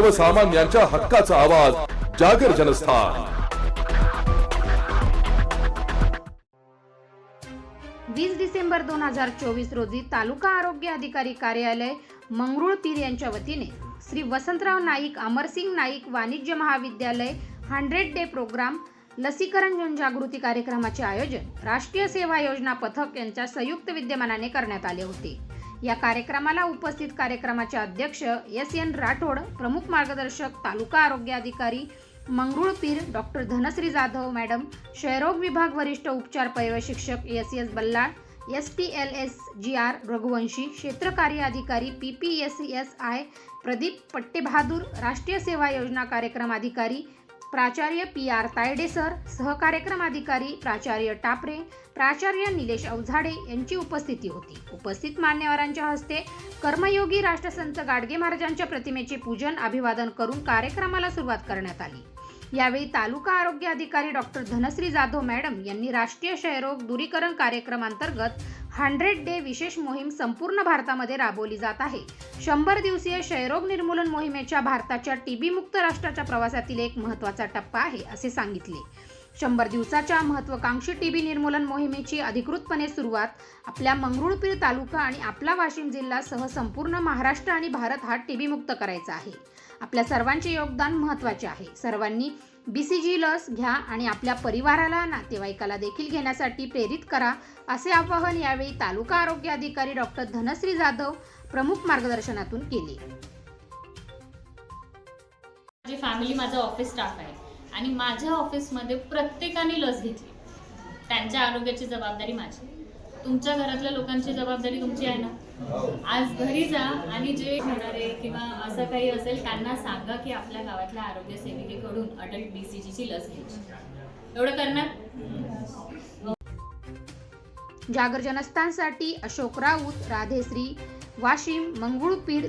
सर्वसामान्यांच्या हक्काचा आवाज जागर जनस्थान. वीस डिसेंबर दोन हजार चोवीस रोजी तालुका आरोग्य अधिकारी कार्यालय मंगरुळपीर यांच्या वतीने श्री वसंतराव नाईक अमरसिंग नाईक वाणिज्य महाविद्यालय हंड्रेड डे प्रोग्राम लसीकरण जनजागृती कार्यक्रमाचे आयोजन राष्ट्रीय सेवा योजना पथक यांच्या संयुक्त विद्यमानाने करण्यात आले होते. या कार्यक्रमाला उपस्थित कार्यक्रमाचे अध्यक्ष एस एन राठोड प्रमुख मार्गदर्शक तालुका आरोग्य अधिकारी मंगरुळपीर डॉक्टर धनश्री जाधव मॅडम क्षयरोग विभाग वरिष्ठ उपचार पर्यवेक्षक S S Ballal S T L S G R Raghuvanshi क्षेत्र कार्य अधिकारी P P S S I Pradeep Pattebahadur राष्ट्रीय सेवा योजना कार्यक्रम अधिकारी प्राचार्य पी आर तायडे सर सहकार्यक्रम अधिकारी प्राचार्य टापरे प्राचार्य निलेश अवझाडे यांची उपस्थिती होती. उपस्थित मान्यवरांच्या हस्ते कर्मयोगी राष्ट्रसंत गाडगे महाराजांच्या प्रतिमेचे पूजन अभिवादन करून कार्यक्रमाला सुरुवात करण्यात आली. यावेळी तालुका आरोग्य अधिकारी डॉक्टर धनश्री जाधव मॅडम यांनी राष्ट्रीय क्षयरोग दूरीकरण कार्यक्रमांतर्गत हंड्रेड डे विशेष मोहीम संपूर्ण भारतामध्ये राबवली जात आहे. शंभर दिवसीय क्षयरोग निर्मूलन मोहिमेच्या भारताच्या टीबी मुक्त राष्ट्राच्या प्रवासातील एक महत्त्वाचा टप्पा आहे असे सांगितले. शंभर दिवसाच्या महत्वाकांक्षी टीबी निर्मूलन मोहिमेची अधिकृतपणे सुरुवात आपल्या मंगरुळपीर तालुका आणि आपला वाशिम जिल्हा सह संपूर्ण महाराष्ट्र आणि भारत हा टीबी मुक्त करायचा आहे. आपल्या सर्वांचे योगदान महत्त्वाचे आहे. सर्वांनी बी सी जी लस घ्या आणि आपल्या परिवाराला नातेवाईकाला देखील घेण्यासाठी प्रेरित करा असे आवाहन यावेळी तालुका आरोग्य अधिकारी डॉक्टर धनश्री जाधव प्रमुख मार्गदर्शनातून केले. माझी फॅमिली माझं ऑफिस स्टाफ आहे. आणि माझ्या ऑफिसमध्ये प्रत्येकाने लस घेतली. त्यांच्या आरोग्याची जबाबदारी माझी. तुमच्या घरातल्या लोकांची जबाबदारी तुमची आहे ना? आज घरी जा आणि जे होणारे किंवा असं काही असेल त्यांना सांगा की आपल्या गावातल्या आरोग्य सेविकेकडून अटल बीसीजीची लस घ्यायची. एवढं करणार? जागर जनस्थानसाठी अशोक राऊत राधेश्री वाशिम मंगळूपीर